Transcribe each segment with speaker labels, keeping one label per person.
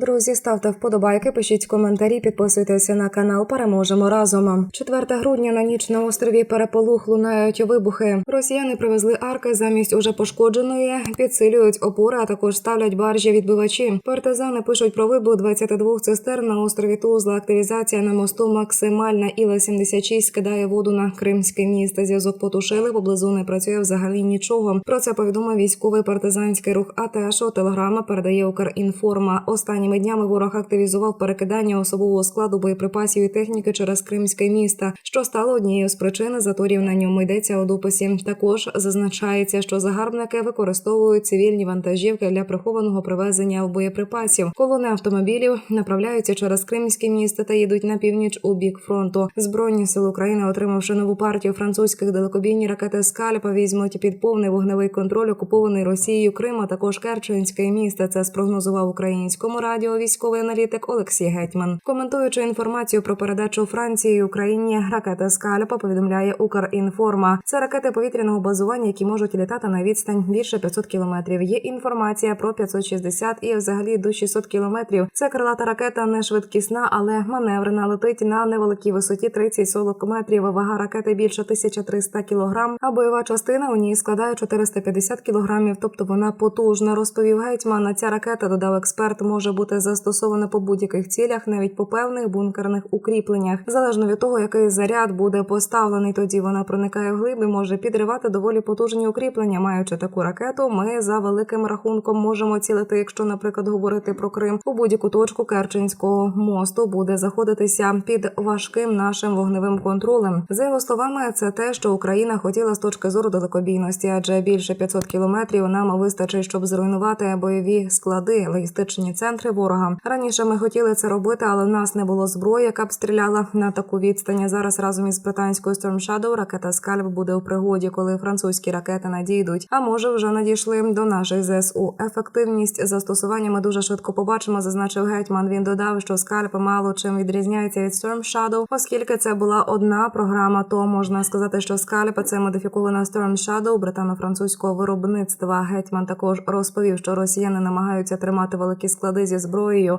Speaker 1: Друзі, ставте вподобайки, пишіть коментарі, підписуйтеся на канал. Переможемо разом. 4 грудня на ніч на острові Переполух лунають вибухи. Росіяни привезли арки замість уже пошкодженої, підсилюють опори, а також ставлять баржі відбивачі. Партизани пишуть про вибух 22 цистерн на острові Тузла. Активізація на мосту максимальна. Іла 76 скидає воду на Кримське місто. Зв'язок потушили поблизу не працює взагалі нічого. Про це повідомив військовий партизанський рух АТЕШ. Телеграма передає Укрінформа. Останніми днями ворог активізував перекидання особового складу боєприпасів і техніки через Кримське місто, що стало однією з причин заторів на ньому йдеться у дописі. Також зазначається, що загарбники використовують цивільні вантажівки для прихованого привезення боєприпасів. Колони автомобілів направляються через Кримське місто та їдуть на північ у бік фронту. Збройні сили України, отримавши нову партію французьких далекобійні ракети Скальпа, візьмуть під повний вогневий контроль окупований Росією Крим, а також Керченське місто. Це спрогнозував українському радіо військовий аналітик Олексій Гетьман. Коментуючи інформацію про передачу Франції Україні ракети Скальпа, повідомляє Укрінформа. Це ракети повітряного базування, які можуть літати на відстань більше 500 кілометрів. Є інформація про 560 і взагалі до 600 кілометрів. Це крилата ракета не швидкісна, але маневрена летить на невеликій висоті 30-40 метрів. Вага ракети більше 1300 кілограм, а бойова частина у ній складає 450 кілограмів, тобто вона потужна. Розповів гетьман. Ця ракета додав експерт, може бути застосована по будь-яких цілях, навіть по певних бункерних укріпленнях. Залежно від того, який заряд буде поставлений, тоді вона проникає в глиб і може підривати доволі потужні укріплення. Маючи таку ракету, ми за великим рахунком можемо цілити, якщо, наприклад, говорити про Крим у будь-яку точку Керченського мосту буде заходитися під важким нашим вогневим контролем. За його словами, це те, що Україна хотіла з точки зору далекобійності, адже більше 500 кілометрів нам вистачить, щоб зруйнувати бойові склади, логістичні центри ворога. Раніше ми хотіли це робити, але в нас не було зброї, яка б стріляла на таку відстані. Зараз разом із британською Storm Shadow ракета Скальп буде у пригоді, коли французькі ракети надійдуть. А може вже надійшли до наших ЗСУ. Ефективність застосування ми дуже швидко побачимо, зазначив гетьман. Він додав, що скальп мало чим відрізняється від Storm Shadow, оскільки це була одна програма. То можна сказати, що скальп це модифікована Storm Shadow британо-французького виробництва. Гетьман також розповів, що росіяни намагаються тримати великі склади зі зброєю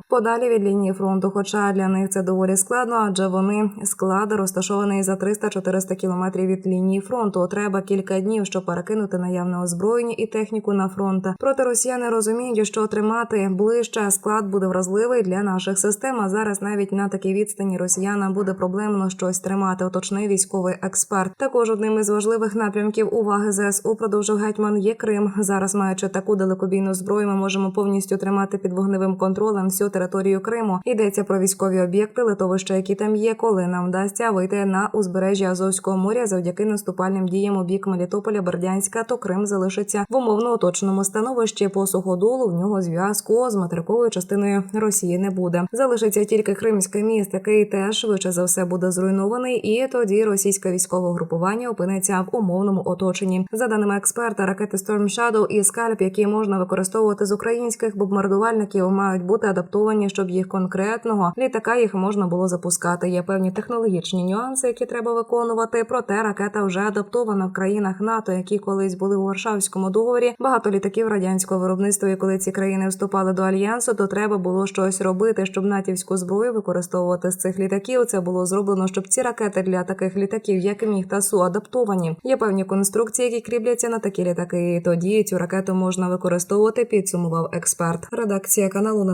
Speaker 1: подалі від лінії фронту. Хоча для них це доволі складно, адже вони склад розташований за 300-400 кілометрів від лінії фронту. Треба кілька днів, щоб перекинути наявне озброєння і техніку на фронт. Проте росіяни розуміють, що тримати ближче склад буде вразливий для наших систем. А зараз навіть на такій відстані росіянам буде проблемно щось тримати. Уточний військовий експерт. Також одним із важливих напрямків уваги ЗСУ продовжив гетьман є Крим. Зараз маючи таку далекобійну зброю, ми можемо повністю тримати під вогневим контролем всю територію Криму. Йдеться про військові об'єкти, литовища, які там є, коли нам вдасться вийти на узбережжя Азовського моря завдяки наступальним діям у бік Мелітополя, Бердянська, то Крим залишиться в умовно оточеному становищі по суходолу. В нього зв'язку з материковою частиною Росії не буде. Залишиться тільки Кримське міст, який теж швидше за все буде зруйнований, і тоді російське військове групування опиниться в умовному оточенні. За даними експерта, ракети Storm Shadow і Скальп, які можна використовувати з українських бомбардувальників, мають бути адаптовані, щоб їх конкретного літака їх можна було запускати. Є певні технологічні нюанси, які треба виконувати. Проте ракета вже адаптована в країнах НАТО, які колись були у Варшавському договорі. Багато літаків радянського виробництва. І коли ці країни вступали до альянсу, то треба було щось робити, щоб натівську зброю використовувати з цих літаків. Це було зроблено, щоб ці ракети для таких літаків, як міг та су, адаптовані. Є певні конструкції, які кріпляться на такі літаки. І тоді цю ракету можна використовувати. Підсумував експерт. Редакція каналу не